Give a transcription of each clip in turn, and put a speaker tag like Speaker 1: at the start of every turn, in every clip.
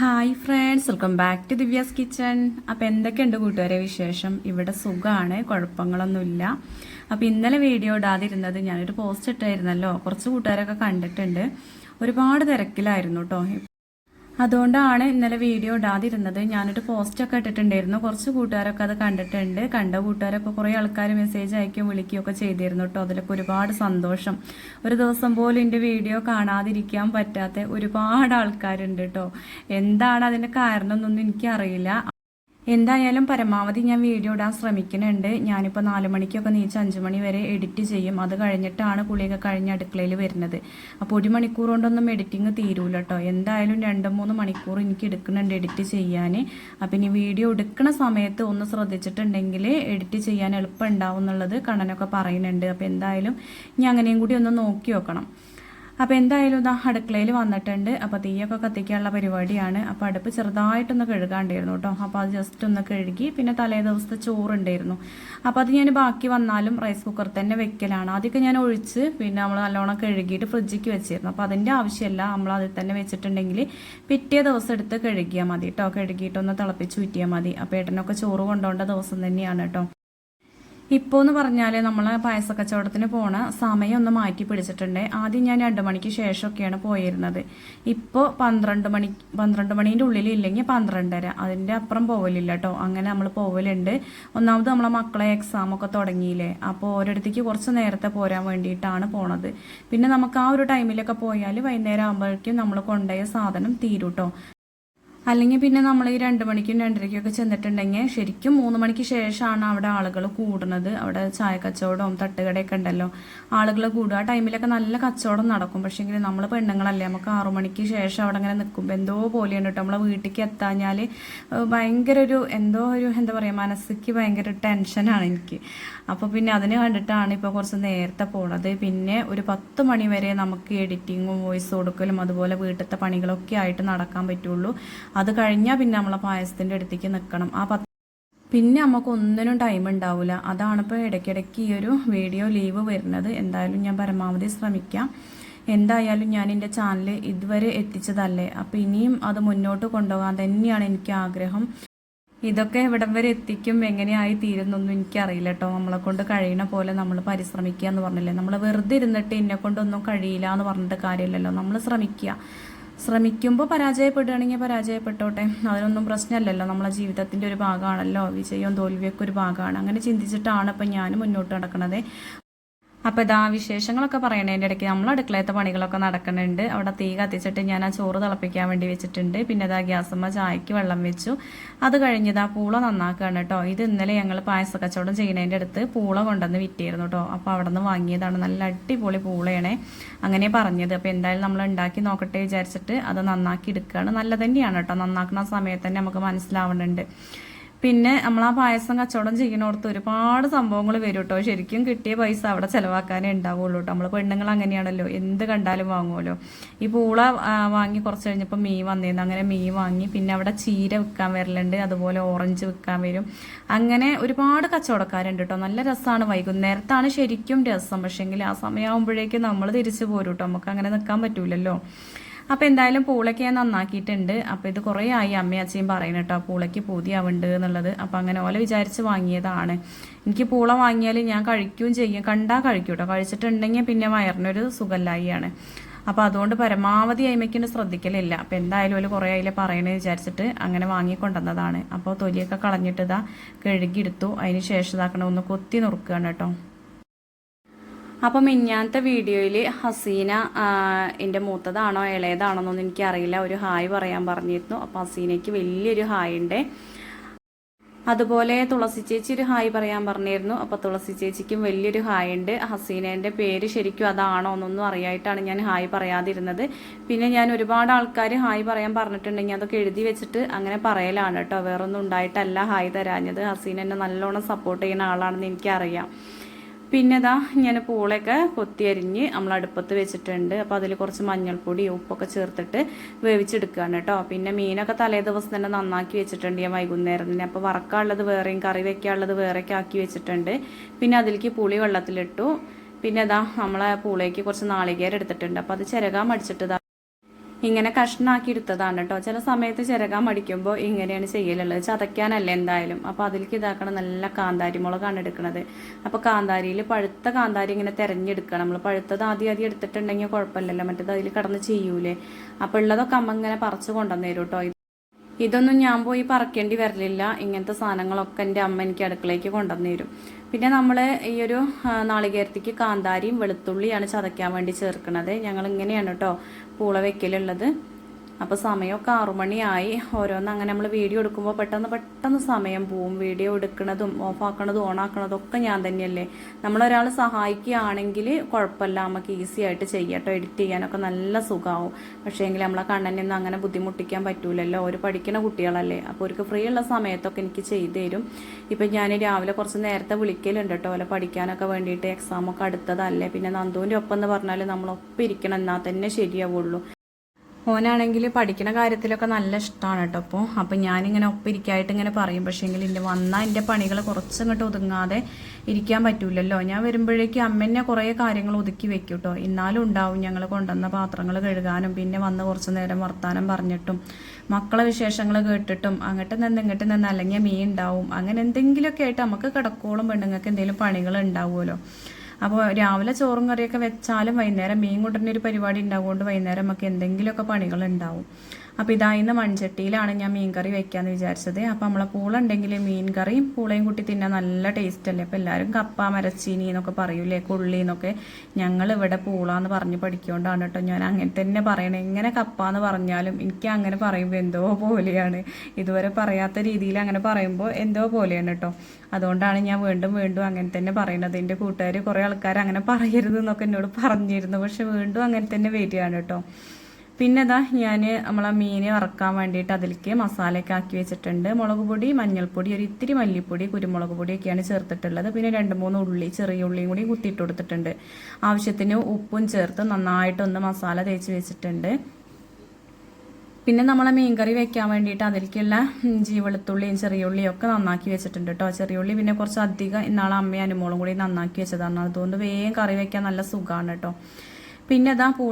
Speaker 1: Hi friends welcome back to Divya's kitchen അപ്പോൾ എന്തൊക്കെയുണ്ട് കൂട്ടുകാരെ വിശേഷം? ഇവിടെ സുഖമാണ് കുഴപ്പങ്ങളൊന്നുമില്ല. അപ്പോൾ ഇന്നലെ വീഡിയോ ഇടാതിരുന്നത് ഞാനൊരു പോസ്റ്റ് ഇട്ടായിരുന്നല്ലോ. കുറച്ച് കൂട്ടുകാരൊക്കെ കണ്ടിട്ടുണ്ട്. ഒരുപാട് തിരക്കിലായിരുന്നു കേട്ടോ അതുകൊണ്ടാണ് ഇന്നലെ വീഡിയോ ഇടാതിരുന്നത്. ഞാനൊരു പോസ്റ്റൊക്കെ ഇട്ടിട്ടുണ്ടായിരുന്നു. കുറച്ച് കൂട്ടുകാരൊക്കെ അത് കണ്ടിട്ടുണ്ട്. കണ്ട കൂട്ടുകാരൊക്കെ കുറേ ആൾക്കാർ മെസ്സേജ് അയക്കുകയും വിളിക്കുകയൊക്കെ ചെയ്തിരുന്നു കേട്ടോ. അതിലൊക്കെ ഒരുപാട് സന്തോഷം. ഒരു ദിവസം പോലും എന്റെ വീഡിയോ കാണാതിരിക്കാൻ പറ്റാത്ത ഒരുപാട് ആൾക്കാരുണ്ട് കേട്ടോ. എന്താണ് അതിന്റെ കാരണം എന്നൊന്നും എനിക്കറിയില്ല. എന്തായാലും പരമാവധി ഞാൻ വീഡിയോ ഇടാൻ ശ്രമിക്കുന്നുണ്ട്. ഞാനിപ്പോൾ നാല് മണിക്കൊക്കെ നീച്ച് അഞ്ച് മണി വരെ എഡിറ്റ് ചെയ്യും. അത് കഴിഞ്ഞിട്ടാണ് കുളിയൊക്കെ കഴിഞ്ഞ് അടുക്കളയിൽ വരുന്നത്. അപ്പോൾ ഒരു മണിക്കൂർ കൊണ്ടൊന്നും എഡിറ്റിങ് തീരൂല കേട്ടോ എന്തായാലും രണ്ട് മൂന്ന് മണിക്കൂർ എനിക്ക് എടുക്കുന്നുണ്ട് എഡിറ്റ് ചെയ്യാൻ. അപ്പം ഇനി വീഡിയോ എടുക്കുന്ന സമയത്ത് ഒന്ന് ശ്രദ്ധിച്ചിട്ടുണ്ടെങ്കിൽ എഡിറ്റ് ചെയ്യാൻ എളുപ്പം ഉണ്ടാവും എന്നുള്ളത് കണ്ണനൊക്കെ പറയുന്നുണ്ട്. അപ്പോൾ എന്തായാലും ഇനി അങ്ങനെയും കൂടി ഒന്ന് നോക്കി നോക്കണം. അപ്പോൾ എന്തായാലും ഇതാ അടുക്കളയിൽ വന്നിട്ടുണ്ട്. അപ്പോൾ തീയൊക്കെ കത്തിക്കാനുള്ള പരിപാടിയാണ്. അപ്പോൾ അടുപ്പ് ചെറുതായിട്ടൊന്ന് കഴുകാണ്ടായിരുന്നു കേട്ടോ. അപ്പോൾ അത് ജസ്റ്റ് ഒന്ന് കഴുകി പിന്നെ തലേ ദിവസത്തെ ചോറുണ്ടായിരുന്നു. അപ്പോൾ അത് ഞാൻ ബാക്കി വന്നാലും റൈസ് കുക്കർ തന്നെ വെക്കലാണ്. ആദ്യമൊക്കെ ഞാൻ ഒഴിച്ച് പിന്നെ നമ്മൾ നല്ലോണം കഴുകിയിട്ട് ഫ്രിഡ്ജിക്ക് വെച്ചിരുന്നു. അപ്പോൾ അതിന്റെ ആവശ്യമില്ല. നമ്മൾ അതിൽ തന്നെ വെച്ചിട്ടുണ്ടെങ്കിൽ പിറ്റേ ദിവസം എടുത്ത് കഴുകിയാൽ മതി കേട്ടോ. കഴുകിയിട്ടൊന്ന് തിളപ്പിച്ച് ഊറ്റിയാൽ മതി. അപ്പോൾ ഏട്ടനൊക്കെ ചോറ് കൊണ്ടുപോകേണ്ട ദിവസം തന്നെയാണ് കേട്ടോ. ഇപ്പോൾ എന്ന് പറഞ്ഞാൽ നമ്മൾ പായസ കച്ചവടത്തിന് പോണ സമയം ഒന്ന് മാറ്റി പിടിച്ചിട്ടുണ്ട്. ആദ്യം ഞാൻ രണ്ട് മണിക്ക് ശേഷമൊക്കെയാണ് പോയിരുന്നത്. ഇപ്പോൾ പന്ത്രണ്ട് മണി പന്ത്രണ്ട് മണീന്റെ ഉള്ളിൽ ഇല്ലെങ്കിൽ പന്ത്രണ്ടര. അതിന്റെ അപ്പുറം പോവലില്ല കേട്ടോ അങ്ങനെ നമ്മൾ പോവലുണ്ട്. ഒന്നാമത് നമ്മളെ മക്കളെ എക്സാം ഒക്കെ തുടങ്ങിയില്ലേ. അപ്പോൾ ഓരോരുത്തേക്ക് കുറച്ച് നേരത്തെ പോരാൻ വേണ്ടിയിട്ടാണ് പോണത്. പിന്നെ നമുക്ക് ആ ഒരു ടൈമിലൊക്കെ പോയാൽ വൈകുന്നേരം ആകുമ്പോഴേക്കും നമ്മൾ കൊണ്ടുപോയ സാധനം തീരും അല്ലെങ്കിൽ പിന്നെ നമ്മൾ ഈ രണ്ട് മണിക്കും രണ്ടരയ്ക്കും ഒക്കെ ചെന്നിട്ടുണ്ടെങ്കിൽ ശരിക്കും മൂന്ന് മണിക്ക് ശേഷമാണ് അവിടെ ആളുകൾ കൂടുന്നത്. അവിടെ ചായ കച്ചവടവും തട്ടുകടയൊക്കെ ഉണ്ടല്ലോ. ആളുകൾ കൂടുക ആ ടൈമിലൊക്കെ നല്ല കച്ചവടം നടക്കും. പക്ഷേ എങ്കിൽ നമ്മൾ പെണ്ണുങ്ങളല്ലേ നമുക്ക് ആറു മണിക്ക് ശേഷം അവിടെ അങ്ങനെ നിൽക്കുമ്പോൾ എന്തോ പോലെയാണ് കേട്ടോ. നമ്മളെ വീട്ടിലേക്ക് എത്താഞ്ഞാൽ ഭയങ്കര ഒരു എന്തോ ഒരു എന്താ പറയുക മനസ്സിക്ക് ഭയങ്കര ടെൻഷനാണ് എനിക്ക്. അപ്പോൾ പിന്നെ അതിന് കണ്ടിട്ടാണ് ഇപ്പോൾ കുറച്ച് നേരത്തെ പോണത്. പിന്നെ ഒരു പത്ത് മണി വരെ നമുക്ക് എഡിറ്റിങ്ങും വോയിസ് കൊടുക്കലും അതുപോലെ വീട്ടിലത്തെ പണികളൊക്കെ ആയിട്ട് നടക്കാൻ പറ്റുള്ളൂ. അത് കഴിഞ്ഞാൽ പിന്നെ നമ്മളെ പായസത്തിന്റെ അടുത്തേക്ക് നിൽക്കണം ആ പത്ത് പിന്നെ നമുക്ക് ഒന്നിനും ടൈം ഉണ്ടാവില്ല അതാണിപ്പോൾ ഇടയ്ക്കിടയ്ക്ക് ഈ ഒരു വീഡിയോ ലീവ് വരുന്നത്. എന്തായാലും ഞാൻ പരമാവധി ശ്രമിക്കാം. എന്തായാലും ഞാൻ എന്റെ ചാനൽ ഇതുവരെ എത്തിച്ചതല്ലേ? അപ്പോൾ ഇനിയും അത് മുന്നോട്ട് കൊണ്ടുപോകാൻ തന്നെയാണ് എനിക്ക് ആഗ്രഹം. ഇതൊക്കെ എവിടം വരെ എത്തിക്കും എങ്ങനെയായി തീരുന്നൊന്നും എനിക്കറിയില്ല കേട്ടോ നമ്മളെ കൊണ്ട് കഴിയണ പോലെ നമ്മൾ പരിശ്രമിക്കുക എന്ന് പറഞ്ഞില്ലേ? നമ്മൾ വെറുതെ ഇരുന്നിട്ട് എന്നെ കൊണ്ടൊന്നും കഴിയില്ല എന്ന് പറഞ്ഞിട്ട് കാര്യമില്ലല്ലോ. നമ്മൾ ശ്രമിക്കുക. ശ്രമിക്കുമ്പോൾ പരാജയപ്പെടുകയാണെങ്കിൽ പരാജയപ്പെട്ടോട്ടെ. അതിനൊന്നും പ്രശ്നമല്ലല്ലോ. നമ്മളെ ജീവിതത്തിന്റെ ഒരു ഭാഗമാണല്ലോ. വിജയവും തോൽവിയൊക്കെ ഒരു ഭാഗമാണ്. അങ്ങനെ ചിന്തിച്ചിട്ടാണ് ഇപ്പം ഞാൻ മുന്നോട്ട് നടക്കുന്നത് അപ്പോൾ ഇതാ വിശേഷങ്ങളൊക്കെ പറയണതിന്റെ ഇടയ്ക്ക് നമ്മൾ അടുക്കളയത്തെ പണികളൊക്കെ നടക്കുന്നുണ്ട്. അവിടെ തീ കത്തിച്ചിട്ട് ഞാൻ ആ ചോറ് തിളപ്പിക്കാൻ വേണ്ടി വെച്ചിട്ടുണ്ട്. പിന്നെ ഇതാ ഗ്യാസമ്മ ചായക്ക് വെള്ളം വെച്ചു. അത് കഴിഞ്ഞത് പൂള നന്നാക്കുകയാണ് കേട്ടോ. ഇത് ഇന്നലെ ഞങ്ങൾ പായസ കച്ചവടം ചെയ്യുന്നതിന്റെ അടുത്ത് പൂള കൊണ്ടുവന്ന് വിറ്റിയിരുന്നു കേട്ടോ. അപ്പോൾ അവിടെ നിന്ന് വാങ്ങിയതാണ്. നല്ല അടിപൊളി പൂളയാണേ. അങ്ങനെ പറഞ്ഞത്. അപ്പോൾ എന്തായാലും നമ്മൾ ഉണ്ടാക്കി നോക്കട്ടെ വിചാരിച്ചിട്ട് അത് നന്നാക്കി എടുക്കുകയാണ്. നല്ല തന്നെയാണ് കേട്ടോ. നന്നാക്കുന്ന സമയത്ത് തന്നെ നമുക്ക് മനസ്സിലാവുന്നുണ്ട്. പിന്നെ നമ്മൾ ആ പായസം കച്ചവടം ചെയ്യുന്നിടത്ത് ഒരുപാട് സംഭവങ്ങൾ വരും കേട്ടോ ശരിക്കും കിട്ടിയ പൈസ അവിടെ ചിലവാക്കാനേ ഉണ്ടാവുള്ളൂ കേട്ടോ നമ്മൾ പെണ്ണുങ്ങൾ അങ്ങനെയാണല്ലോ. എന്ത് കണ്ടാലും വാങ്ങുമല്ലോ ഈ പൂള വാങ്ങി കുറച്ച് കഴിഞ്ഞപ്പോൾ മീൻ വന്നിരുന്നു അങ്ങനെ മീൻ വാങ്ങി പിന്നെ അവിടെ ചീര വിൽക്കാൻ വരലുണ്ട്. അതുപോലെ ഓറഞ്ച് വിൽക്കാൻ വരും. അങ്ങനെ ഒരുപാട് കച്ചവടക്കാരുണ്ട് കേട്ടോ നല്ല രസമാണ് വൈകുന്നേരത്താണ് ശരിക്കും രസം. പക്ഷേങ്കിൽ ആ സമയമാകുമ്പോഴേക്കും നമ്മൾ തിരിച്ചു പോരും കേട്ടോ നമുക്ക് അങ്ങനെ നിൽക്കാൻ പറ്റൂലല്ലോ. അപ്പോൾ എന്തായാലും പൂളയ്ക്ക് ഞാൻ നന്നാക്കിയിട്ടുണ്ട്. അപ്പോൾ ഇത് കുറേ ആയി അമ്മയും അച്ഛയും പറയുന്നത് കേട്ടോ പൂളയ്ക്ക് പൂതിയാവുണ്ട് എന്നുള്ളത്. അപ്പോൾ അങ്ങനെ ഓല വിചാരിച്ച് വാങ്ങിയതാണ്. എനിക്ക് പൂള വാങ്ങിയാൽ ഞാൻ കഴിക്കുകയും ചെയ്യും. കണ്ടാൽ കഴിക്കും കേട്ടോ. കഴിച്ചിട്ടുണ്ടെങ്കിൽ പിന്നെ വയറിനൊരു സുഖല്ലായിയാണ് അപ്പോൾ അതുകൊണ്ട് പരമാവധി അയിമയ്ക്കിന് ശ്രദ്ധിക്കലില്ല. അപ്പോൾ എന്തായാലും ഒരു കുറേ അതിൽ പറയണേ വിചാരിച്ചിട്ട് അങ്ങനെ വാങ്ങിക്കൊണ്ടുവന്നതാണ്. അപ്പോൾ തൊലിയൊക്കെ കളഞ്ഞിട്ട് ഇതാ കഴുകിയെടുത്തു. അതിന് ശേഷം ഇതാക്കണം ഒന്ന് കൊത്തി നുറുക്കുകയാണ് കേട്ടോ. അപ്പം മിഞ്ഞാത്ത വീഡിയോയിൽ ഹസീന എന്റെ മൂത്തതാണോ ഇളയതാണോ എന്നൊന്നും എനിക്കറിയില്ല. ഒരു ഹായ് പറയാൻ പറഞ്ഞിരുന്നു. അപ്പോൾ ഹസീനയ്ക്ക് വലിയൊരു ഹായ് ഉണ്ട്. അതുപോലെ തുളസി ചേച്ചി ഒരു ഹായ് പറയാൻ പറഞ്ഞിരുന്നു. അപ്പോൾ തുളസി ചേച്ചിക്കും വലിയൊരു ഹായ് ഉണ്ട്. ഹസീനേന്റെ പേര് ശരിക്കും അതാണോ എന്നൊന്നും അറിയായിട്ടാണ് ഞാൻ ഹായ് പറയാതിരുന്നത്. പിന്നെ ഞാൻ ഒരുപാട് ആൾക്കാർ ഹായ് പറയാൻ പറഞ്ഞിട്ടുണ്ടെങ്കിൽ അതൊക്കെ എഴുതി വെച്ചിട്ട് അങ്ങനെ പറയലാണ് കേട്ടോ. വേറൊന്നും ഉണ്ടായിട്ടല്ല ഹായ് തരാഞ്ഞത്. ഹസീന എന്നെ നല്ലോണം സപ്പോർട്ട് ചെയ്യുന്ന ആളാണെന്ന് എനിക്കറിയാം. പിന്നെ ഇതാ ഞാൻ പൂളയൊക്കെ കൊത്തിയരിഞ്ഞ് നമ്മൾ അടുപ്പത്ത് വെച്ചിട്ടുണ്ട്. അപ്പോൾ അതിൽ കുറച്ച് മഞ്ഞൾപ്പൊടി ഉപ്പൊക്കെ ചേർത്തിട്ട് വേവിച്ചെടുക്കുകയാണ് കേട്ടോ. പിന്നെ മീനൊക്കെ തലേ ദിവസം തന്നെ നന്നാക്കി വെച്ചിട്ടുണ്ട് ഞാൻ വൈകുന്നേരം തന്നെ. അപ്പോൾ വറക്കാനുള്ളത് വേറെയും കറി വെക്കാനുള്ളത് വേറെയൊക്കെ ആക്കി വെച്ചിട്ടുണ്ട്. പിന്നെ അതിലേക്ക് പുളി വെള്ളത്തിലിട്ടു. പിന്നെ ഇതാ നമ്മളെ പൂളയ്ക്ക് കുറച്ച് നാളികേരം എടുത്തിട്ടുണ്ട്. അപ്പോൾ അത് ചിരകാൻ മടിച്ചിട്ട് ഇങ്ങനെ കഷ്ണാക്കി എടുത്തതാണ് കേട്ടോ ചില സമയത്ത് ചിരകാൻ മടിക്കുമ്പോൾ ഇങ്ങനെയാണ് ചെയ്യലുള്ളത്. ചതയ്ക്കാനല്ല എന്തായാലും. അപ്പോൾ അതിലേക്ക് ഇതാക്കണം നല്ല കാന്താരി മുളകാണ് എടുക്കുന്നത് അപ്പോൾ കാന്താരിയിൽ പഴുത്ത കാന്താരി ഇങ്ങനെ തിരഞ്ഞെടുക്കണം. നമ്മൾ പഴുത്തത് ആദ്യം ആദ്യം എടുത്തിട്ടുണ്ടെങ്കിൽ കുഴപ്പമില്ലല്ലോ. മറ്റേത് അതിൽ കടന്ന് ചെയ്യൂലേ. അപ്പോൾ ഉള്ളതൊക്കെ അമ്മ ഇങ്ങനെ പറിച്ച് കൊണ്ടുവന്നു തരും കേട്ടോ ഇതൊന്നും ഞാൻ പോയി പറക്കേണ്ടി വരലില്ല. ഇങ്ങനത്തെ സാധനങ്ങളൊക്കെ എന്റെ അമ്മ എനിക്ക് അടുക്കളയ്ക്ക് കൊണ്ടുവന്നു തരും പിന്നെ നമ്മൾ ഈ ഒരു നാളികേരത്തേക്ക് കാന്താരിയും വെളുത്തുള്ളിയാണ് ചതയ്ക്കാൻ വേണ്ടി ചേർക്കുന്നത് ഞങ്ങൾ ഇങ്ങനെയാണ് കേട്ടോ പൂള വെക്കലുള്ളത്. അപ്പോൾ സമയമൊക്കെ ആറുമണിയായി ഓരോന്ന് അങ്ങനെ നമ്മൾ വീഡിയോ എടുക്കുമ്പോൾ പെട്ടെന്ന് പെട്ടെന്ന് സമയം പോവും. വീഡിയോ എടുക്കുന്നതും ഓഫാക്കണതും ഓണാക്കണതും ഒക്കെ ഞാൻ തന്നെയല്ലേ. നമ്മളൊരാൾ സഹായിക്കുകയാണെങ്കിൽ കുഴപ്പമില്ല. നമുക്ക് ഈസി ആയിട്ട് ചെയ്യട്ടോ. എഡിറ്റ് ചെയ്യാനൊക്കെ നല്ല സുഖമാവും പക്ഷേ എങ്കിൽ നമ്മളെ കണ്ണനൊന്നും അങ്ങനെ ബുദ്ധിമുട്ടിക്കാൻ പറ്റൂലല്ലോ. ഒരു പഠിക്കുന്ന കുട്ടികളല്ലേ. അപ്പോൾ അവർക്ക് ഫ്രീ ഉള്ള സമയത്തൊക്കെ എനിക്ക് ചെയ്തു തരും. ഇപ്പം ഞാൻ രാവിലെ കുറച്ച് നേരത്തെ വിളിക്കലുണ്ട് കേട്ടോ അല്ലെ പഠിക്കാനൊക്കെ വേണ്ടിയിട്ട് എക്സാമൊക്കെ അടുത്തതല്ലേ. പിന്നെ നന്ദുവിന്റെ ഒപ്പം എന്ന് പറഞ്ഞാൽ നമ്മൾ ഒപ്പം ഇരിക്കണം. എന്നാൽ തന്നെ ശരിയാവുള്ളൂ. ഓനാണെങ്കിൽ പഠിക്കുന്ന കാര്യത്തിലൊക്കെ നല്ല ഇഷ്ടമാണ് കേട്ടോ അപ്പോൾ. അപ്പം ഞാനിങ്ങനെ ഒപ്പിരിക്കായിട്ട് ഇങ്ങനെ പറയും. പക്ഷേ എങ്കിൽ എന്റെ വന്നാൽ എന്റെ പണികൾ കുറച്ചങ്ങോട്ട് ഒതുങ്ങാതെ ഇരിക്കാൻ പറ്റൂലല്ലോ. ഞാൻ വരുമ്പോഴേക്കും അമ്മ കുറേ കാര്യങ്ങൾ ഒതുക്കി വെക്കും കേട്ടോ. എന്നാലും ഉണ്ടാവും ഞങ്ങൾ കൊണ്ടുവന്ന പാത്രങ്ങൾ കഴുകാനും പിന്നെ വന്ന് കുറച്ച് നേരം വർത്താനം പറഞ്ഞിട്ടും മക്കളെ വിശേഷങ്ങൾ കേട്ടിട്ടും അങ്ങോട്ട് നിന്ന് ഇങ്ങോട്ട് നിന്ന് അല്ലെങ്കിൽ മീൻ ഉണ്ടാവും. അങ്ങനെ എന്തെങ്കിലുമൊക്കെ ആയിട്ട് നമുക്ക് കിടക്കോളും പെണ്ണുങ്ങൾക്ക് എന്തെങ്കിലും പണികൾ ഉണ്ടാവുമല്ലോ. അപ്പോൾ രാവിലെ ചോറും കറിയൊക്കെ വെച്ചാലും വൈകുന്നേരം മീൻ കൊണ്ടുവരുന്ന ഒരു പരിപാടി ഉണ്ടാവുകൊണ്ട് വൈകുന്നേരം നമുക്ക് എന്തെങ്കിലുമൊക്കെ പണികൾ ഉണ്ടാവും അപ്പോൾ ഇതാ ഇന്ന് മൺചട്ടിയിലാണ് ഞാൻ മീൻ കറി വെക്കാന്ന് വിചാരിച്ചത്. അപ്പോൾ നമ്മളെ പൂള ഉണ്ടെങ്കിൽ മീൻ കറിയും പൂളയും കൂട്ടി തിന്നാൻ നല്ല ടേസ്റ്റ് അല്ലേ അപ്പോൾ എല്ലാവരും കപ്പ മരച്ചീനി എന്നൊക്കെ പറയൂലേ? കൊള്ളി എന്നൊക്കെ. ഞങ്ങൾ ഇവിടെ പൂള എന്ന് പറഞ്ഞ് പഠിക്കൊണ്ടാണ് കേട്ടോ ഞാൻ അങ്ങനെ തന്നെ പറയണേ. എങ്ങനെ കപ്പ എന്ന് പറഞ്ഞാലും എനിക്ക് അങ്ങനെ പറയുമ്പോൾ എന്തോ പോലെയാണ്. ഇതുവരെ പറയാത്ത രീതിയിൽ അങ്ങനെ പറയുമ്പോൾ എന്തോ പോലെയാണ് കേട്ടോ അതുകൊണ്ടാണ് ഞാൻ വീണ്ടും വീണ്ടും അങ്ങനെ തന്നെ പറയുന്നത് എന്റെ കൂട്ടുകാർ കുറേ ആൾക്കാർ അങ്ങനെ പറയരുത് എന്നൊക്കെ എന്നോട് പറഞ്ഞിരുന്നു. പക്ഷെ വീണ്ടും അങ്ങനെ തന്നെ വരികയാണ് കേട്ടോ പിന്നെ ഇതാ ഞാൻ നമ്മളെ മീൻ വറക്കാൻ വേണ്ടിയിട്ട് അതിലേക്ക് മസാലയൊക്കെ ആക്കി വെച്ചിട്ടുണ്ട്. മുളക് പൊടി മഞ്ഞൾപ്പൊടി ഒരു ഇത്തിരി മല്ലിപ്പൊടി കുരുമുളക് പൊടിയൊക്കെയാണ് ചേർത്തിട്ടുള്ളത്. പിന്നെ രണ്ട് മൂന്ന് ഉള്ളി ചെറിയ ഉള്ളിയും കൂടി കുത്തിയിട്ട് കൊടുത്തിട്ടുണ്ട്. ആവശ്യത്തിന് ഉപ്പും ചേർത്ത് നന്നായിട്ടൊന്ന് മസാല തേച്ച് വെച്ചിട്ടുണ്ട്. പിന്നെ നമ്മളെ മീൻകറി വെക്കാൻ വേണ്ടിയിട്ട് അതിലേക്കുള്ള ഇഞ്ചി വെളുത്തുള്ളിയും ചെറിയ ഉള്ളിയും ഒക്കെ നന്നാക്കി വെച്ചിട്ടുണ്ട് കേട്ടോ ചെറിയ ഉള്ളി പിന്നെ കുറച്ച് അധികം ഇന്നാളെ അമ്മയും അനുമോളും കൂടി നന്നാക്കി വെച്ചതാണ് അതുകൊണ്ട് വേഗം കറി വെക്കാൻ നല്ല സുഖമാണ് കേട്ടോ പിന്നെ പൂ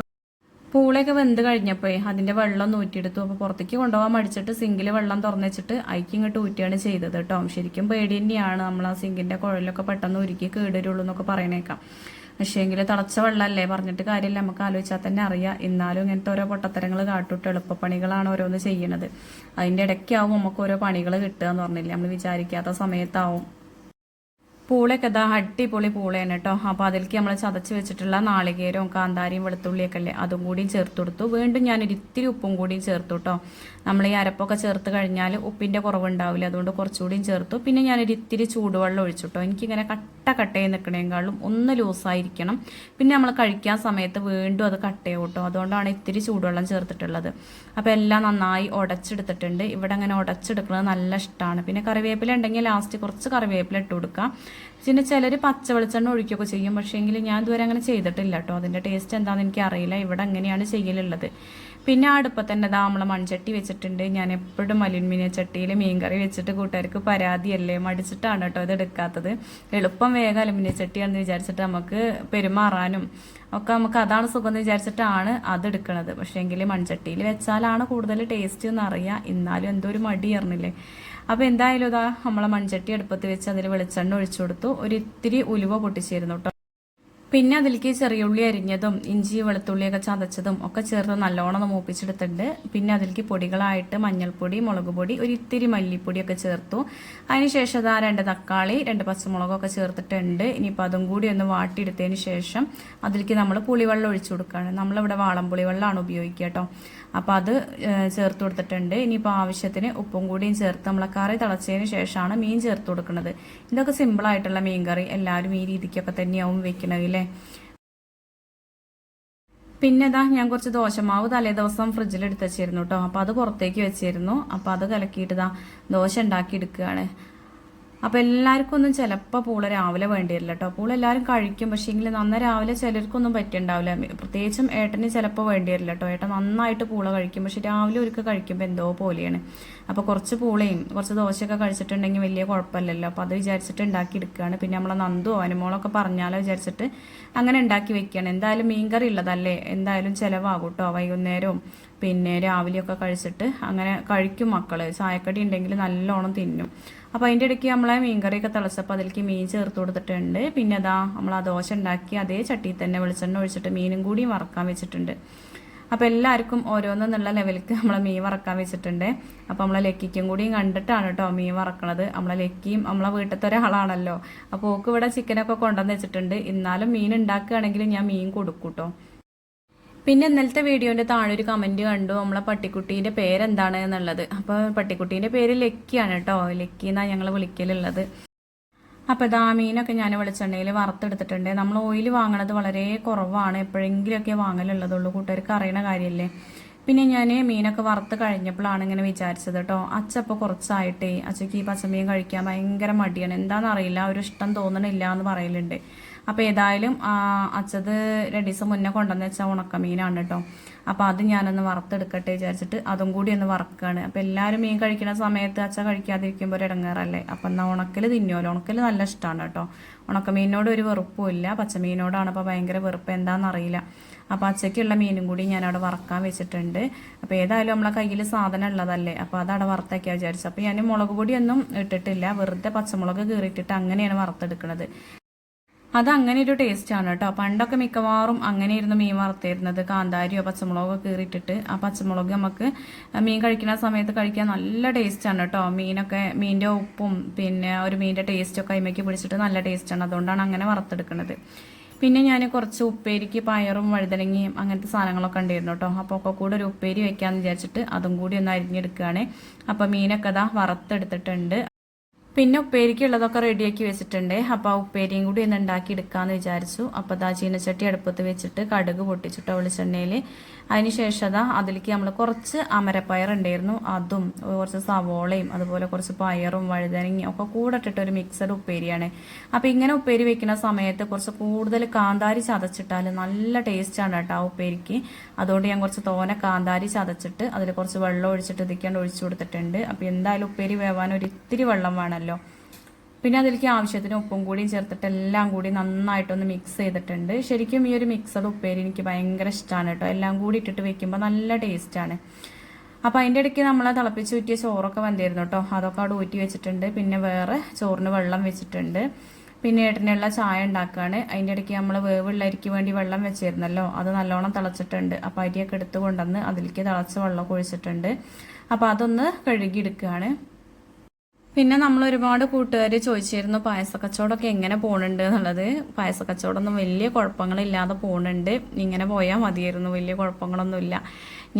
Speaker 1: പൂളയൊക്കെ വെന്ത് കഴിഞ്ഞപ്പോൾ അതിന്റെ വെള്ളം ഊറ്റിയെടുത്തു. അപ്പോൾ പുറത്തേക്ക് കൊണ്ടുപോകാൻ മടിച്ചിട്ട് സിങ്കിൽ വെള്ളം തുറന്നു വെച്ചിട്ട് അയക്കി ഇങ്ങോട്ട് ഊറ്റിയാണ് ചെയ്തത് കേട്ടോ. ശരിക്കും പേടി തന്നെയാണ് നമ്മൾ ആ സിങ്കിന്റെ കുഴലൊക്കെ പെട്ടെന്ന് ഉരുക്കി കേടുവരുള്ളൂ എന്നൊക്കെ പറയണേക്കാം. പക്ഷേ എങ്കിൽ തിളച്ച വെള്ളമല്ലേ? പറഞ്ഞിട്ട് കാര്യമില്ല. നമുക്ക് ആലോചിച്ചാൽ തന്നെ അറിയാം. എന്നാലും ഇങ്ങനത്തെ ഓരോ പൊട്ടത്തരങ്ങൾ കാട്ടിട്ട് എളുപ്പപ്പണികളാണ് ഓരോന്ന് ചെയ്യണത് അതിന്റെ ഇടയ്ക്കാവും നമുക്ക് ഓരോ പണികൾ കിട്ടുക എന്ന് പറഞ്ഞില്ലേ? നമ്മൾ വിചാരിക്കാത്ത സമയത്താവും. പൂളയൊക്കെ ഇതാ അടിപൊളി പൂളയാണ് കേട്ടോ. അപ്പോൾ അതിലേക്ക് നമ്മൾ ചതച്ച് വെച്ചിട്ടുള്ള നാളികേരവും കാന്താരിയും വെളുത്തുള്ളിയൊക്കെ അല്ലേ അതും കൂടിയും ചേർത്ത് കൊടുത്തു. വീണ്ടും ഞാനൊരിത്തിരി ഉപ്പും കൂടിയും ചേർത്തു കേട്ടോ. നമ്മൾ ഈ അരപ്പൊക്കെ ചേർത്ത് കഴിഞ്ഞാൽ ഉപ്പിന്റെ കുറവുണ്ടാവില്ല. അതുകൊണ്ട് കുറച്ചുകൂടിയും ചേർത്തു. പിന്നെ ഞാനൊരു ഇത്തിരി ചൂടുവെള്ളം ഒഴിച്ചു കേട്ടോ എനിക്കിങ്ങനെ കട്ട കട്ടയായി നിൽക്കണേക്കാളും ഒന്ന് ലൂസായിരിക്കണം. പിന്നെ നമ്മൾ കഴിക്കാൻ സമയത്ത് വീണ്ടും അത് കട്ടയാവും കേട്ടോ. അതുകൊണ്ടാണ് ഇത്തിരി ചൂടുവെള്ളം ചേർത്തിട്ടുള്ളത്. അപ്പോൾ എല്ലാം നന്നായി ഉടച്ചെടുത്തിട്ടുണ്ട്. ഇവിടെ അങ്ങനെ ഉടച്ചെടുക്കുന്നത് നല്ല ഇഷ്ടമാണ്. പിന്നെ കറിവേപ്പില ഉണ്ടെങ്കിൽ ലാസ്റ്റ് കുറച്ച് കറിവേപ്പില ഇട്ട് കൊടുക്കാം പിന്നെ ചിലർ പച്ച വെളിച്ചെണ്ണ ഒഴിക്കുകയൊക്കെ ചെയ്യും. പക്ഷേ എങ്കിൽ ഞാൻ ഇതുവരെ അങ്ങനെ ചെയ്തിട്ടില്ല കേട്ടോ. അതിന്റെ ടേസ്റ്റ് എന്താണെന്ന് എനിക്ക് അറിയില്ല ഇവിടെ അങ്ങനെയാണ് ചെയ്യലുള്ളത്. പിന്നെ അടുപ്പ തന്നെ ഇതാ നമ്മളെ മൺചട്ടി വെച്ചിട്ടുണ്ട്. ഞാൻ എപ്പോഴും അലുമിനിയ ചട്ടിയിൽ മീൻകറി വെച്ചിട്ട് കൂട്ടുകാർക്ക് പരാതിയല്ലേ? മടിച്ചിട്ടാണ് കേട്ടോ ഇത് എടുക്കാത്തത്. എളുപ്പം വേഗം അലുമിനിയ ചട്ടിയാണെന്ന് വിചാരിച്ചിട്ട് നമുക്ക് പെരുമാറാനും ഒക്കെ നമുക്ക് അതാണ് സുഖം എന്ന് വിചാരിച്ചിട്ടാണ് അത് എടുക്കുന്നത് പക്ഷേങ്കിൽ മൺചട്ടിയിൽ വെച്ചാലാണ് കൂടുതൽ ടേസ്റ്റ് എന്ന് അറിയാം. എന്നാലും എന്തോ ഒരു മടി അറിഞ്ഞില്ലേ? അപ്പോൾ എന്തായാലും ഇതാ നമ്മളെ മൺചട്ടി അടുപ്പത്ത് വെച്ച് അതിൽ വെളിച്ചെണ്ണ ഒഴിച്ചു കൊടുത്തു. ഒരു ഇത്തിരി ഉലുവ പൊട്ടിച്ചിരുന്നു കേട്ടോ. പിന്നെ അതിലേക്ക് ചെറിയുള്ളി അരിഞ്ഞതും ഇഞ്ചി വെളുത്തുള്ളിയൊക്കെ ചതച്ചതും ഒക്കെ ചേർത്ത് നല്ലോണം മൂപ്പിച്ചെടുത്തിട്ടുണ്ട്. പിന്നെ അതിലേക്ക് പൊടികളായിട്ട് മഞ്ഞൾപ്പൊടി മുളക് പൊടി ഒരു ഇത്തിരി മല്ലിപ്പൊടിയൊക്കെ ചേർത്തു. അതിനുശേഷം അതാ രണ്ട് തക്കാളി രണ്ട് പച്ചമുളകൊക്കെ ചേർത്തിട്ടുണ്ട്. ഇനിയിപ്പോൾ അതും കൂടി ഒന്ന് വാട്ടിയെടുത്തതിന് ശേഷം അതിലേക്ക് നമ്മൾ പുളിവെള്ളം ഒഴിച്ചു കൊടുക്കുകയാണ്. നമ്മളിവിടെ വാളം പുളിവെള്ളമാണ് ഉപയോഗിക്കുക കേട്ടോ. അപ്പോൾ അത് ചേർത്ത് കൊടുത്തിട്ടുണ്ട്. ഇനിയിപ്പോൾ ആവശ്യത്തിന് ഉപ്പും കൂടിയും ചേർത്ത് നമ്മൾ കറി തിളച്ചതിന് ശേഷമാണ് മീൻ ചേർത്ത് കൊടുക്കുന്നത്. ഇതൊക്കെ സിമ്പിളായിട്ടുള്ള മീൻ കറി എല്ലാവരും ഈ രീതിക്കൊക്കെ തന്നെയാവും വെക്കണത് അല്ലേ? പിന്നെ ഇതാ ഞാൻ കുറച്ച് ദോശമാവ് തലേ ദിവസം ഫ്രിഡ്ജിൽ എടുത്ത് വെച്ചിരുന്നു കേട്ടോ അപ്പോൾ അത് പുറത്തേക്ക് വെച്ചിരുന്നു. അപ്പോൾ അത് കലക്കിയിട്ട് ഇതാ ദോശ ഉണ്ടാക്കി എടുക്കുകയാണ്. അപ്പോൾ എല്ലാവർക്കും ഒന്നും ചിലപ്പോൾ പൂള രാവിലെ വേണ്ടി വരില്ല കേട്ടോ പൂള എല്ലാവരും കഴിക്കും. പക്ഷേ എങ്കിൽ നന്ന രാവിലെ ചിലർക്കൊന്നും പറ്റുണ്ടാവില്ല. പ്രത്യേകിച്ചും ഏട്ടന് ചിലപ്പോൾ വേണ്ടി വരില്ല കേട്ടോ ഏട്ടൻ നന്നായിട്ട് പൂള കഴിക്കും. പക്ഷെ രാവിലെ ഒരുക്ക് കഴിക്കുമ്പോൾ എന്തോ പോലെയാണ്. അപ്പോൾ കുറച്ച് പൂളയും കുറച്ച് ദോശയൊക്കെ കഴിച്ചിട്ടുണ്ടെങ്കിൽ വലിയ കുഴപ്പമില്ലല്ലോ. അപ്പോൾ അത് വിചാരിച്ചിട്ട് ഉണ്ടാക്കി എടുക്കുകയാണ് പിന്നെ നമ്മളെ നന്ദു അനുമോളൊക്കെ പറഞ്ഞാലോ വിചാരിച്ചിട്ട് അങ്ങനെ ഉണ്ടാക്കി വെക്കുകയാണ്. എന്തായാലും മീൻകറി ഉള്ളതല്ലേ? എന്തായാലും ചിലവാകും കേട്ടോ വൈകുന്നേരവും. പിന്നെ രാവിലെയൊക്കെ കഴിച്ചിട്ട് അങ്ങനെ കഴിക്കും മക്കൾ. ചായക്കടി ഉണ്ടെങ്കിൽ നല്ലോണം തിന്നും. അപ്പോൾ അതിന്റെ ഇടയ്ക്ക് നമ്മളെ മീൻകറിയൊക്കെ തിളച്ചപ്പോൾ അതിലേക്ക് മീൻ ചേർത്ത് കൊടുത്തിട്ടുണ്ട്. പിന്നെ അതാ നമ്മൾ ആ ദോശ ഉണ്ടാക്കി അതേ ചട്ടിയിൽ തന്നെ വെളിച്ചെണ്ണ ഒഴിച്ചിട്ട് മീനും കൂടി വറക്കാൻ വെച്ചിട്ടുണ്ട്. അപ്പോൾ എല്ലാവർക്കും ഓരോന്നെന്നുള്ള ലെവലിക്ക് നമ്മളെ മീൻ വറക്കാൻ വെച്ചിട്ടുണ്ട്. അപ്പോൾ നമ്മളെ ലക്കിക്കും കൂടിയും കണ്ടിട്ടാണ് കേട്ടോ മീൻ വറക്കണത്. നമ്മളെ ലക്കിയും നമ്മളെ വീട്ടിലത്തെ ഒരാളാണല്ലോ. അപ്പോൾ ഓക്ക് ഇവിടെ ചിക്കനൊക്കെ കൊണ്ടുവന്ന് വെച്ചിട്ടുണ്ട്. എന്നാലും മീൻ ഉണ്ടാക്കുകയാണെങ്കിൽ ഞാൻ മീൻ കൊടുക്കും കേട്ടോ പിന്നെ ഇന്നലത്തെ വീഡിയോന്റെ താഴെ ഒരു കമന്റ് കണ്ടു. നമ്മളെ പട്ടിക്കുട്ടീന്റെ പേരെന്താണ് എന്നുള്ളത്. അപ്പോൾ പട്ടിക്കുട്ടീന്റെ പേര് ലക്കിയാണ് കേട്ടോ ലക്കി എന്നാ ഞങ്ങൾ വിളിക്കലുള്ളത്. അപ്പോൾ ഇതാ മീനൊക്കെ ഞാൻ വെളിച്ചെണ്ണയിൽ വറുത്തെടുത്തിട്ടുണ്ട്. നമ്മൾ ഓയിൽ വാങ്ങണത് വളരെ കുറവാണ്. എപ്പോഴെങ്കിലുമൊക്കെ വാങ്ങലുള്ളതുള്ളൂ. കൂട്ടുകാർക്ക് അറിയണ കാര്യമല്ലേ പിന്നെ ഞാൻ മീനൊക്കെ വറുത്ത് കഴിഞ്ഞപ്പോഴാണ് ഇങ്ങനെ വിചാരിച്ചത് കേട്ടോ. അച്ചപ്പോൾ കുറച്ചായിട്ടേ. അച്ചയ്ക്ക് ഈ പച്ചമീൻ കഴിക്കാൻ ഭയങ്കര മടിയാണ്. എന്താണെന്നറിയില്ല ഒരു ഇഷ്ടം തോന്നണില്ല എന്ന് പറയലുണ്ട്. അപ്പോൾ ഏതായാലും അച്ചത് രണ്ട് ദിവസം മുന്നേ കൊണ്ടുവന്ന് വെച്ചാൽ ഉണക്കമീനാണ് കേട്ടോ അപ്പോൾ അത് ഞാനൊന്ന് വറുത്തെടുക്കട്ടെ വിചാരിച്ചിട്ട് അതും കൂടി ഒന്ന് വറക്കുകയാണ് അപ്പോൾ എല്ലാവരും മീൻ കഴിക്കുന്ന സമയത്ത് അച്ഛ കഴിക്കാതിരിക്കുമ്പോൾ ഒരു ഇടങ്ങാറല്ലേ? അപ്പം എന്നാൽ ഉണക്കൽ തിന്നുമല്ലോ ഉണക്കൽ നല്ല ഇഷ്ടമാണ് കേട്ടോ ഉണക്കമീനിനോട് ഒരു വെറുപ്പുമില്ല. പച്ചമീനോടാണ് അപ്പോൾ ഭയങ്കര വെറുപ്പ്. എന്താണെന്നറിയില്ല അപ്പോൾ അച്ചയ്ക്കുള്ള മീനും കൂടി ഞാൻ അവിടെ വറക്കാൻ വെച്ചിട്ടുണ്ട്. അപ്പോൾ ഏതായാലും നമ്മളെ കയ്യിൽ സാധനം ഉള്ളതല്ലേ? അപ്പോൾ അത് അവിടെ വറുത്തേക്കാൻ വിചാരിച്ചു അപ്പോൾ ഞാൻ മുളക് പൊടിയൊന്നും ഇട്ടിട്ടില്ല. വെറുതെ പച്ചമുളക് കീറിയിട്ടിട്ട് അങ്ങനെയാണ് വറുത്തെടുക്കുന്നത് അത് അങ്ങനെ ഒരു ടേസ്റ്റാണ് കേട്ടോ. പണ്ടൊക്കെ മിക്കവാറും അങ്ങനെ അങ്ങനെയായിരുന്നു മീൻ വറുത്തിരുന്നത്. കാന്താരിയോ പച്ചമുളകോ കീറിയിട്ടിട്ട് ആ പച്ചമുളക് നമുക്ക് മീൻ കഴിക്കുന്ന സമയത്ത് കഴിക്കാൻ നല്ല ടേസ്റ്റാണ് കേട്ടോ. മീനൊക്കെ മീന്റെ ഉപ്പും പിന്നെ ഒരു മീന്റെ ടേസ്റ്റ് ഒക്കെ അയിമയ്ക്ക് പിടിച്ചിട്ട് നല്ല ടേസ്റ്റാണ്. അതുകൊണ്ടാണ് അങ്ങനെ വറുത്തെടുക്കുന്നത് പിന്നെ ഞാൻ കുറച്ച് ഉപ്പേരിക്ക് പയറും വഴുതനങ്ങയും അങ്ങനത്തെ സാധനങ്ങളൊക്കെ ഉണ്ടായിരുന്നു കേട്ടോ. അപ്പോൾ ഒക്കെ കൂടെ ഒരു ഉപ്പേരി വെക്കാമെന്ന് വിചാരിച്ചിട്ട് അതും കൂടി ഒന്ന് അരിഞ്ഞെടുക്കുകയാണ് അപ്പോൾ മീനൊക്കെ അതാ വറുത്തെടുത്തിട്ടുണ്ട്. പിന്നെ ഉപ്പേരിക്കുള്ളതൊക്കെ റെഡിയാക്കി വെച്ചിട്ടുണ്ട്. അപ്പോൾ ആ ഉപ്പേരിയും കൂടി ഒന്ന് ഉണ്ടാക്കി എടുക്കാമെന്ന് വിചാരിച്ചു. അപ്പോൾ അതാ ചീനച്ചട്ടി അടുപ്പത്ത് വെച്ചിട്ട് കടുക് പൊട്ടിച്ചിട്ടോ വെളിച്ചെണ്ണയിൽ അതിന് ശേഷം അതാ അതിലേക്ക് നമ്മൾ കുറച്ച് അമരപ്പയർ ഉണ്ടായിരുന്നു. അതും കുറച്ച് സവോളയും അതുപോലെ കുറച്ച് പയറും വഴുതനങ്ങയും ഒക്കെ കൂടെ ഇട്ടിട്ട് ഒരു മിക്സഡ് ഉപ്പേരിയാണ്. അപ്പോൾ ഇങ്ങനെ ഉപ്പേരി വെക്കുന്ന സമയത്ത് കുറച്ച് കൂടുതൽ കാന്താരി ചതച്ചിട്ടാൽ നല്ല ടേസ്റ്റാണ് കേട്ടോ ആ ഉപ്പേരിക്ക്. അതുകൊണ്ട് ഞാൻ കുറച്ച് തോനെ കാന്താരി ചതച്ചിട്ട് അതിൽ കുറച്ച് വെള്ളം ഒഴിച്ചിട്ട് ഇതിക്കാണ്ട് ഒഴിച്ചു കൊടുത്തിട്ടുണ്ട്. അപ്പോൾ എന്തായാലും ഉപ്പേരി വേവാൻ ഒരു ഇത്തിരി വെള്ളം വേണമല്ലോ പിന്നെ അതിലേക്ക് ആവശ്യത്തിന് ഉപ്പും കൂടിയും ചേർത്തിട്ട് എല്ലാം കൂടി നന്നായിട്ടൊന്ന് മിക്സ് ചെയ്തിട്ടുണ്ട്. ശരിക്കും ഈ ഒരു മിക്സഡ് ഉപ്പേരി എനിക്ക് ഭയങ്കര ഇഷ്ടമാണ് കേട്ടോ. എല്ലാം കൂടി ഇട്ടിട്ട് വെക്കുമ്പോൾ നല്ല ടേസ്റ്റാണ് അപ്പോൾ അതിന്റെ ഇടയ്ക്ക് നമ്മൾ തിളപ്പിച്ച് ഊറ്റിയ ചോറൊക്കെ വന്നിരുന്നു കേട്ടോ. അതൊക്കെ അവിടെ ഊറ്റി വെച്ചിട്ടുണ്ട്. പിന്നെ വേറെ ചോറിന് വെള്ളം വെച്ചിട്ടുണ്ട്. പിന്നെ ഏട്ടനുള്ള ചായ ഉണ്ടാക്കുകയാണ് അതിന്റെ ഇടയ്ക്ക് നമ്മൾ വേവുള്ള അരിക്ക് വേണ്ടി വെള്ളം വെച്ചിരുന്നല്ലോ. അത് നല്ലോണം തിളച്ചിട്ടുണ്ട്. അപ്പോൾ അരിയൊക്കെ എടുത്ത് കൊണ്ടുവന്ന് അതിലേക്ക് തിളച്ച വെള്ളം ഒഴിച്ചിട്ടുണ്ട്. അപ്പോൾ അതൊന്ന് കഴുകിയെടുക്കുകയാണ്. പിന്നെ നമ്മൾ ഒരുപാട് കൂട്ടുകാർ ചോദിച്ചിരുന്നു പായസ കച്ചവടമൊക്കെ എങ്ങനെ പോകുന്നുണ്ട് എന്നുള്ളത്. പായസ കച്ചവടമൊന്നും വലിയ കുഴപ്പങ്ങളില്ലാതെ പോകുന്നുണ്ട് ഇങ്ങനെ പോയാൽ മതിയായിരുന്നു. വലിയ കുഴപ്പങ്ങളൊന്നുമില്ല.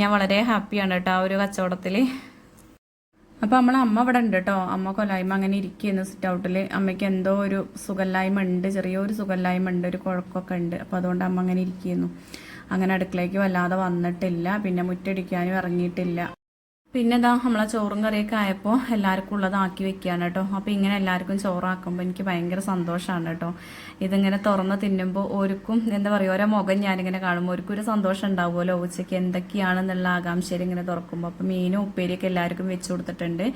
Speaker 1: ഞാൻ വളരെ ഹാപ്പിയാണ് കേട്ടോ ആ ഒരു കച്ചവടത്തിൽ അപ്പോൾ നമ്മളെ അമ്മ അവിടെ ഉണ്ട് കേട്ടോ. അമ്മ കൊലായ്മ അങ്ങനെ ഇരിക്കുന്നു സിറ്റ് ഔട്ടിൽ അമ്മയ്ക്ക് എന്തോ ഒരു സുഖല്ലായ്മ ഉണ്ട്. ചെറിയൊരു സുഖല്ലായ്മ ഉണ്ട്. ഒരു കുഴക്കമൊക്കെ ഉണ്ട്. അപ്പോൾ അതുകൊണ്ട് അമ്മ അങ്ങനെ ഇരിക്കുന്നു. അങ്ങനെ അടുക്കളയ്ക്ക് വല്ലാതെ വന്നിട്ടില്ല. പിന്നെ മുറ്റടിക്കാനും ഇറങ്ങിയിട്ടില്ല. പിന്നെ ഇതാ നമ്മളെ ചോറും കറിയൊക്കെ ആയപ്പോൾ എല്ലാവർക്കും ഉള്ളതാക്കി വെക്കുകയാണ് കേട്ടോ. അപ്പോൾ ഇങ്ങനെ എല്ലാവർക്കും ചോറാക്കുമ്പോൾ എനിക്ക് ഭയങ്കര സന്തോഷമാണ് കേട്ടോ. ഇതിങ്ങനെ തുറന്ന് തിന്നുമ്പോൾ ഒരുക്കും എന്താ പറയുക ഓരോ മുഖം ഞാനിങ്ങനെ കാണുമ്പോൾ ഒരുക്കും ഒരു സന്തോഷം ഉണ്ടാവുമല്ലോ ഉച്ചയ്ക്ക് എന്തൊക്കെയാണെന്നുള്ള ആകാംക്ഷയിൽ ഇങ്ങനെ തുറക്കുമ്പോൾ അപ്പോൾ മീനും ഉപ്പേരിയൊക്കെ എല്ലാവർക്കും വെച്ച് കൊടുത്തിട്ടുണ്ട്.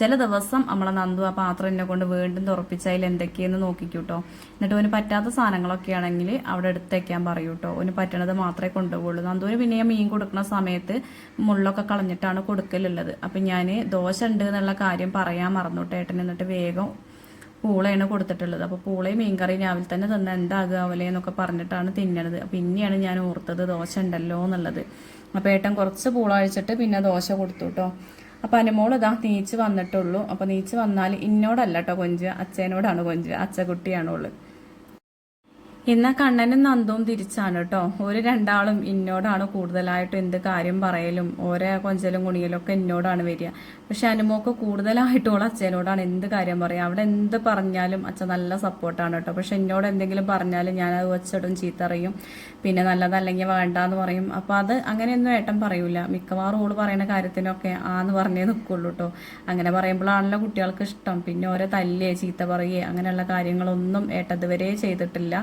Speaker 1: ചില ദിവസം നമ്മളെ നന്ദു ആ പാത്രം എന്നെ കൊണ്ട് വീണ്ടും തുറപ്പിച്ച് അതിൽ എന്തൊക്കെയെന്ന് നോക്കിക്കൂട്ടോ എന്നിട്ട് ഓന് പറ്റാത്ത സാധനങ്ങളൊക്കെ ആണെങ്കിൽ അവിടെ എടുത്തേക്കാൻ പറയൂ കേട്ടോ. ഓന് പറ്റണത് മാത്രമേ കൊണ്ടുപോകുള്ളൂ നന്ദൂന് പിന്നെ മീൻ കൊടുക്കുന്ന സമയത്ത് മുള്ളൊക്കെ കളഞ്ഞിട്ടാണ് കൊടുക്കലുള്ളത്. അപ്പം ഞാൻ ദോശ ഉണ്ട് എന്നുള്ള കാര്യം പറയാൻ മറന്നു ഏട്ടൻ. എന്നിട്ട് വേഗം പൂളയാണ് കൊടുത്തിട്ടുള്ളത്. അപ്പോൾ പൂളയും മീൻകറി രാവിലെ തന്നെ തന്നെ എന്താകുക അവലെ എന്നൊക്കെ പറഞ്ഞിട്ടാണ് തിന്നണത്. പിന്നെയാണ് ഞാൻ ഓർത്തത് ദോശ ഉണ്ടല്ലോ എന്നുള്ളത്. അപ്പോൾ ഏട്ടൻ കുറച്ച് പൂള അഴിച്ചിട്ട് പിന്നെ ദോശ കൊടുത്തു കേട്ടോ. അപ്പം അനുമോൾ ഇതാ നീച്ച് വന്നിട്ടുള്ളൂ. അപ്പോൾ നീച്ച് വന്നാൽ ഇന്നോടല്ല കേട്ടോ കൊഞ്ച് അച്ഛനോടാണ് കൊഞ്ച് അച്ചക്കുട്ടിയാണുള്ളു ഇന്ന കണ്ണനും നന്ദവും തിരിച്ചാണ് കേട്ടോ. ഒരു രണ്ടാളും എന്നോടാണ് കൂടുതലായിട്ട് എന്ത് കാര്യം പറയലും. ഓരോ കൊഞ്ചലും കുണിയലും ഒക്കെ എന്നോടാണ് വരിക. പക്ഷെ അനുമോക്ക് കൂടുതലായിട്ടുള്ള അച്ഛനോടാണ് എന്ത് കാര്യം പറയുക അവിടെ എന്ത് പറഞ്ഞാലും അച്ഛൻ നല്ല സപ്പോർട്ടാണ് കേട്ടോ. പക്ഷെ എന്നോട് എന്തെങ്കിലും പറഞ്ഞാലും ഞാൻ അത് വെച്ചിടും ചീത്തറിയും. പിന്നെ നല്ലതല്ലെങ്കിൽ വേണ്ടാന്ന് പറയും. അപ്പോൾ അത് അങ്ങനെയൊന്നും ഏട്ടൻ പറയൂല. മിക്കവാറും ഓൾ പറയുന്ന കാര്യത്തിനൊക്കെ ആന്ന് പറഞ്ഞേ നിൽക്കുള്ളൂ കേട്ടോ. അങ്ങനെ പറയുമ്പോഴാണല്ലോ കുട്ടികൾക്ക് ഇഷ്ടം. പിന്നെ ഓരോ തല്ലേ ചീത്ത പറയേ അങ്ങനെയുള്ള കാര്യങ്ങളൊന്നും ഏട്ടൻ വരെ ചെയ്തിട്ടില്ല.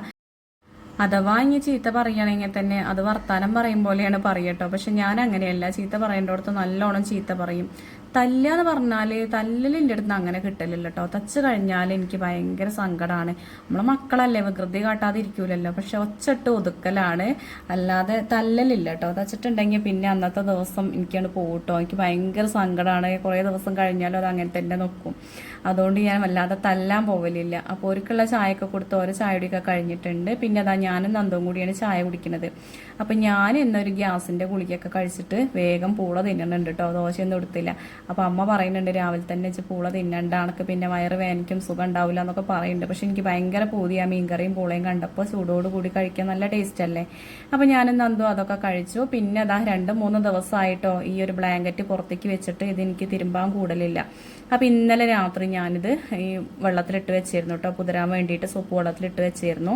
Speaker 1: അഥവാ ഇനി ചീത്ത പറയുകയാണെങ്കിൽ തന്നെ അത് വർത്താനം പറയും പോലെയാണ് പറയട്ടോ പക്ഷെ ഞാൻ അങ്ങനെയല്ല. ചീത്ത പറയേണ്ടടുത്ത് നല്ലോണം ചീത്ത പറയും. തല്ലുക എന്ന് പറഞ്ഞാൽ അടുത്ത് അങ്ങനെ കിട്ടലില്ല കേട്ടോ തച്ച് കഴിഞ്ഞാൽ എനിക്ക് ഭയങ്കര സങ്കടമാണ് നമ്മളെ മക്കളല്ലേ വികൃതി കാട്ടാതെ ഇരിക്കൂലല്ലോ പക്ഷെ ഒച്ചിട്ട് ഒതുക്കലാണ്. അല്ലാതെ തല്ലലില്ല കേട്ടോ തച്ചിട്ടുണ്ടെങ്കിൽ പിന്നെ അന്നത്തെ ദിവസം എനിക്കാണ് പോകട്ടോ എനിക്ക് ഭയങ്കര സങ്കടമാണ് കുറേ ദിവസം കഴിഞ്ഞാലും അത് അങ്ങനെ തന്നെ നോക്കും. അതുകൊണ്ട് ഞാൻ വല്ലാതെ തല്ലാൻ പോകലില്ല അപ്പോൾ ഒരുക്കുള്ള ചായയൊക്കെ കൊടുത്ത് ഓരോ ചായ ചായയുടെയൊക്കെ കഴിഞ്ഞിട്ടുണ്ട്. പിന്നെ അതാ ഞാനും നന്ദവും കൂടിയാണ് ചായ കുടിക്കുന്നത് അപ്പം ഞാൻ എന്നൊരു ഗ്യാസിന്റെ ഗുളികയൊക്കെ കഴിച്ചിട്ട് വേഗം പൂള തിന്നണുണ്ട് കേട്ടോ ദോശയൊന്നും എടുത്തില്ല. അപ്പോൾ അമ്മ പറയുന്നുണ്ട് രാവിലെ തന്നെ വെച്ച് പൂള തിന്നണ്ട. അണക്ക് പിന്നെ വയറ് വേനയ്ക്കും സുഖം ഉണ്ടാവില്ല എന്നൊക്കെ പറയുന്നുണ്ട്. പക്ഷെ എനിക്ക് ഭയങ്കര പൂതിയാ മീൻകറിയും പൂളയും കണ്ടപ്പോൾ ചൂടോട് കൂടി കഴിക്കാൻ നല്ല ടേസ്റ്റ് അല്ലേ? അപ്പോൾ ഞാനും നന്ദു അതൊക്കെ കഴിച്ചു. പിന്നെ അതാ രണ്ട് മൂന്ന് ദിവസമായിട്ടോ ഈ ഒരു ബ്ലാങ്കറ്റ് പുറത്തേക്ക് വെച്ചിട്ട് ഇത് എനിക്ക് തിരുമ്പാൻ കൂടലില്ല. അപ്പോൾ ഇന്നലെ രാത്രി ഞാനിത് ഈ വെള്ളത്തിലിട്ട് വെച്ചിരുന്നു കേട്ടോ കുതിരാൻ വേണ്ടിയിട്ട് സോപ്പ് വെള്ളത്തിലിട്ട് വെച്ചിരുന്നു.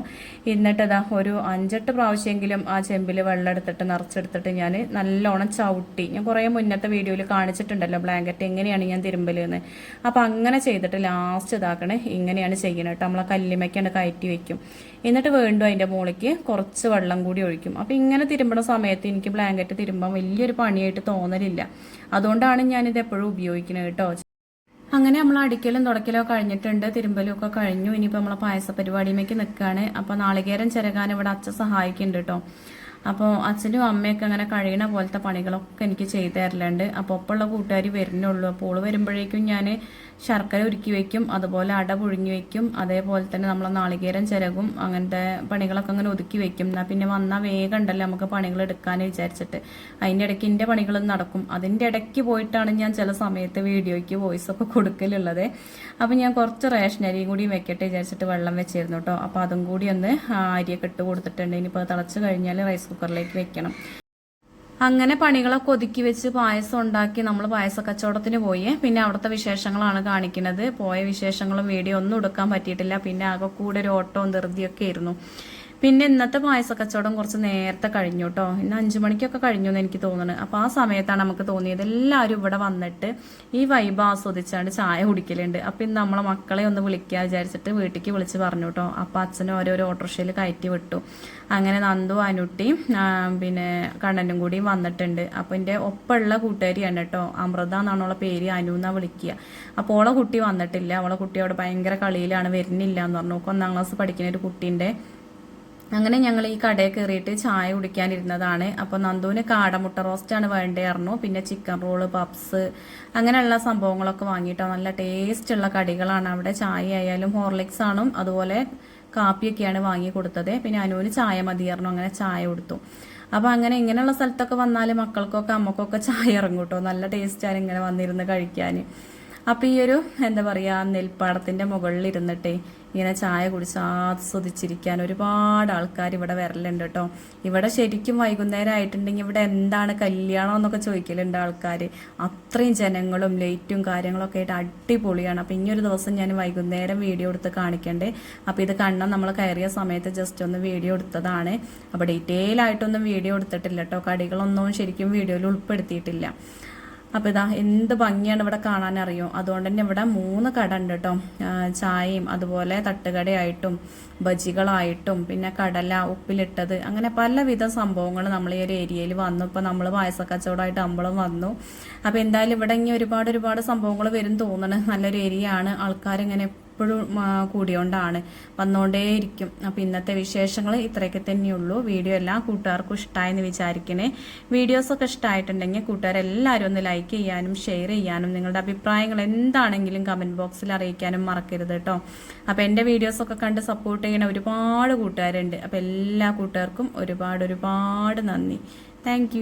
Speaker 1: എന്നിട്ട് ഇതാ ഒരു അഞ്ചെട്ട് പ്രാവശ്യമെങ്കിലും ആ ചെമ്പിൽ വെള്ളം എടുത്തിട്ട് നിറച്ചെടുത്തിട്ട് ഞാൻ നല്ലോണം ചവിട്ടി. ഞാൻ കുറേ മുന്നത്തെ വീഡിയോയിൽ കാണിച്ചിട്ടുണ്ടല്ലോ ബ്ലാങ്കറ്റ് എങ്ങനെയാണ് ഞാൻ തിരുമ്പലെന്ന്. അപ്പോൾ അങ്ങനെ ചെയ്തിട്ട് ലാസ്റ്റ് ഇതാക്കണേ ഇങ്ങനെയാണ് ചെയ്യണത് കേട്ടോ നമ്മളെ കല്ലിമയ്ക്കാണ് കയറ്റി വെക്കും. എന്നിട്ട് വീണ്ടും അതിന്റെ മുകളിലേക്ക് കുറച്ച് വെള്ളം കൂടി ഒഴിക്കും. അപ്പോൾ ഇങ്ങനെ തിരുമ്പണ സമയത്ത് എനിക്ക് ബ്ലാങ്കറ്റ് തിരുമ്പാൻ വലിയൊരു പണിയായിട്ട് തോന്നലില്ല. അതുകൊണ്ടാണ് ഞാനിത് എപ്പോഴും ഉപയോഗിക്കുന്നത് കേട്ടോ അങ്ങനെ നമ്മൾ അടിക്കലും തുടക്കലും കഴിഞ്ഞിട്ടുണ്ട് തിരുമ്പലും ഒക്കെ കഴിഞ്ഞു. ഇനിയിപ്പോൾ നമ്മളെ പായസ പരിപാടിയിലേക്ക് നിൽക്കുകയാണ് അപ്പോൾ നാളികേരം ചിരകാൻ ഇവിടെ അച്ഛൻ സഹായിക്കുന്നുണ്ട് കേട്ടോ അപ്പോൾ അച്ഛനും അമ്മയൊക്കെ അങ്ങനെ കഴിയണ പോലത്തെ പണികളൊക്കെ എനിക്ക് ചെയ്തു തരലുണ്ട്. അപ്പോൾ ഒപ്പമുള്ള കൂട്ടുകാർ വരുന്നുള്ളൂ. അപ്പോൾ ഓൾ വരുമ്പോഴേക്കും ഞാൻ ശർക്കര ഉരുക്കി വെക്കും അതുപോലെ അട പുഴുങ്ങി വെക്കും അതേപോലെ തന്നെ നമ്മൾ നാളികേരം ചിരകും അങ്ങനത്തെ പണികളൊക്കെ അങ്ങനെ ഒതുക്കി വെക്കും. എന്നാൽ പിന്നെ വന്നാൽ വേഗം ഉണ്ടല്ലോ നമുക്ക് പണികൾ എടുക്കാൻ വിചാരിച്ചിട്ട്. അതിന്റെ ഇടയ്ക്ക് എന്റെ പണികളും നടക്കും. അതിന്റെ ഇടയ്ക്ക് പോയിട്ടാണ് ഞാൻ ചില സമയത്ത് വീഡിയോയ്ക്ക് വോയിസ് ഒക്കെ കൊടുക്കലുള്ളത്. അപ്പോൾ ഞാൻ കുറച്ച് റേഷൻ അരിയും കൂടി വെക്കട്ടെ വിചാരിച്ചിട്ട് വെള്ളം വെച്ചിരുന്നു കേട്ടോ അപ്പോൾ അതും കൂടി ഒന്ന് അരിയൊക്കെ ഇട്ട് കൊടുത്തിട്ടുണ്ട്. ഇനിയിപ്പോൾ തിളച്ച് കഴിഞ്ഞാൽ റൈസ് കുക്കറിലേക്ക് വെക്കണം. അങ്ങനെ പണികളൊക്കെ ഒതുക്കി വെച്ച് പായസം ഉണ്ടാക്കി നമ്മൾ പായസ കച്ചവടത്തിന് പോയി. പിന്നെ അവിടുത്തെ വിശേഷങ്ങളാണ് കാണിക്കുന്നത്. പോയ വിശേഷങ്ങളും വീഡിയോ ഒന്നും എടുക്കാൻ പറ്റിയിട്ടില്ല. പിന്നെ ആകെ കൂടെ ഒരു ഓട്ടവും ധൃതിയൊക്കെ ആയിരുന്നു. പിന്നെ ഇന്നത്തെ പായസ കച്ചവടം കുറച്ച് നേരത്തെ കഴിഞ്ഞു കേട്ടോ ഇന്ന് അഞ്ചു മണിക്കൊക്കെ കഴിഞ്ഞു എന്ന് എനിക്ക് തോന്നുന്നത് അപ്പോൾ ആ സമയത്താണ് നമുക്ക് തോന്നിയത് എല്ലാവരും ഇവിടെ വന്നിട്ട് ഈ വൈബ് ആസ്വദിച്ചാണ്ട് ചായ കുടിക്കലുണ്ട്. അപ്പോൾ ഇന്ന് നമ്മളെ മക്കളെ ഒന്ന് വിളിക്കുക വിചാരിച്ചിട്ട് വീട്ടിലേക്ക് വിളിച്ച് പറഞ്ഞു കേട്ടോ അപ്പൊ അച്ഛനും ഓരോരോ ഓട്ടോറിക്ഷയിൽ കയറ്റി വിട്ടു. അങ്ങനെ നന്ദു അനുട്ടി പിന്നെ കണ്ണനും കൂടിയും വന്നിട്ടുണ്ട്. അപ്പോൾ എന്റെ ഒപ്പമുള്ള കൂട്ടുകാരിയാണ് കേട്ടോ അമൃത എന്നാണുള്ള പേര്. അനു എന്നാ വിളിക്കുക. അപ്പോൾ ഓളെ കുട്ടി വന്നിട്ടില്ല. അവളെ കുട്ടി അവിടെ ഭയങ്കര കളിയിലാണ്. വരുന്നില്ല എന്ന് പറഞ്ഞു. ഒന്നാം ക്ലാസ് പഠിക്കുന്ന ഒരു കുട്ടീന്റെ അങ്ങനെ ഞങ്ങൾ ഈ കടയിൽ കയറിയിട്ട് ചായ കുടിക്കാനിരുന്നതാണ്. അപ്പോൾ നന്ദുവിന് കാടമുട്ട റോസ്റ്റാണ് അറിഞ്ഞു. പിന്നെ ചിക്കൻ റോൾ പപ്സ് അങ്ങനെയുള്ള സംഭവങ്ങളൊക്കെ വാങ്ങിയിട്ടോ. നല്ല ടേസ്റ്റ് ഉള്ള കടികളാണ്. അവിടെ ചായ ആയാലും ഹോർലിക്സ് ആണും അതുപോലെ കാപ്പിയൊക്കെയാണ് വാങ്ങി കൊടുത്തത്. പിന്നെ അനുവിന് ചായ മതിയായിരുന്നു അങ്ങനെ ചായ കൊടുത്തു. അപ്പോൾ അങ്ങനെ ഇങ്ങനെയുള്ള സ്ഥലത്തൊക്കെ വന്നാൽ മക്കൾക്കൊക്കെ അമ്മക്കൊക്കെ ചായ ഇറങ്ങും കേട്ടോ നല്ല ടേസ്റ്റാണ് ഇങ്ങനെ വന്നിരുന്ന് കഴിക്കാൻ അപ്പോൾ ഈ ഒരു എന്താ പറയുക നെൽപ്പാടത്തിന്റെ മുകളിൽ ഇരുന്നിട്ടേ ഇങ്ങനെ ചായ കുടിച്ച് ആസ്വദിച്ചിരിക്കാൻ ഒരുപാട് ആൾക്കാർ ഇവിടെ വരലുണ്ട് കേട്ടോ. ഇവിടെ ശരിക്കും വൈകുന്നേരം ആയിട്ടുണ്ടെങ്കിൽ ഇവിടെ എന്താണ് കല്യാണം എന്നൊക്കെ ചോദിക്കലുണ്ട് ആൾക്കാർ അത്രയും ജനങ്ങളും ലൈറ്റും കാര്യങ്ങളൊക്കെ ആയിട്ട് അടിപൊളിയാണ്. അപ്പം ഇനിയൊരു ദിവസം ഞാൻ വൈകുന്നേരം വീഡിയോ എടുത്ത് കാണിക്കണ്ടേ? അപ്പോൾ ഇത് കണ്ണം നമ്മൾ കയറിയ സമയത്ത് ജസ്റ്റ് ഒന്ന് വീഡിയോ എടുത്തതാണ്. അപ്പോൾ ഡീറ്റെയിൽ ആയിട്ടൊന്നും വീഡിയോ എടുത്തിട്ടില്ല കേട്ടോ. കടികളൊന്നും ശരിക്കും വീഡിയോയിൽ ഉൾപ്പെടുത്തിയിട്ടില്ല. അപ്പോൾ ഇതാ എന്ത് ഭംഗിയാണ് ഇവിടെ കാണാൻ അറിയോ? അതുകൊണ്ട് തന്നെ ഇവിടെ മൂന്ന് കട ഉണ്ട് കേട്ടോ ചായയും അതുപോലെ തട്ടുകടയായിട്ടും ബജികളായിട്ടും പിന്നെ കടല ഉപ്പിലിട്ടത് അങ്ങനെ പലവിധ സംഭവങ്ങൾ നമ്മൾ ഈ ഒരു ഏരിയയിൽ വന്നു. ഇപ്പോൾ നമ്മൾ പായസക്കച്ചവടമായിട്ട് അമ്പളം വന്നു. അപ്പോൾ എന്തായാലും ഇവിടെ ഇങ്ങനെ ഒരുപാട് ഒരുപാട് സംഭവങ്ങൾ വരും തോന്നണം. നല്ലൊരു ഏരിയ ആണ് ആൾക്കാരിങ്ങനെ എപ്പോഴും കൂടിയോണ്ടാണ്. വന്നുകൊണ്ടേയിരിക്കും അപ്പോൾ ഇന്നത്തെ വിശേഷങ്ങൾ ഇത്രയൊക്കെ തന്നെയുള്ളൂ. വീഡിയോ എല്ലാം കൂട്ടുകാർക്കും ഇഷ്ടമായെന്ന് വിചാരിക്കണേ. വീഡിയോസൊക്കെ ഇഷ്ടമായിട്ടുണ്ടെങ്കിൽ കൂട്ടുകാരെല്ലാവരും ഒന്ന് ലൈക്ക് ചെയ്യാനും ഷെയർ ചെയ്യാനും നിങ്ങളുടെ അഭിപ്രായങ്ങൾ എന്താണെങ്കിലും കമന്റ് ബോക്സിൽ അറിയിക്കാനും മറക്കരുത് കേട്ടോ. അപ്പോൾ എന്റെ വീഡിയോസൊക്കെ കണ്ട് സപ്പോർട്ട് ചെയ്യുന്ന ഒരുപാട് കൂട്ടുകാരുണ്ട്. അപ്പോൾ എല്ലാ കൂട്ടുകാർക്കും ഒരുപാട് ഒരുപാട് നന്ദി. താങ്ക്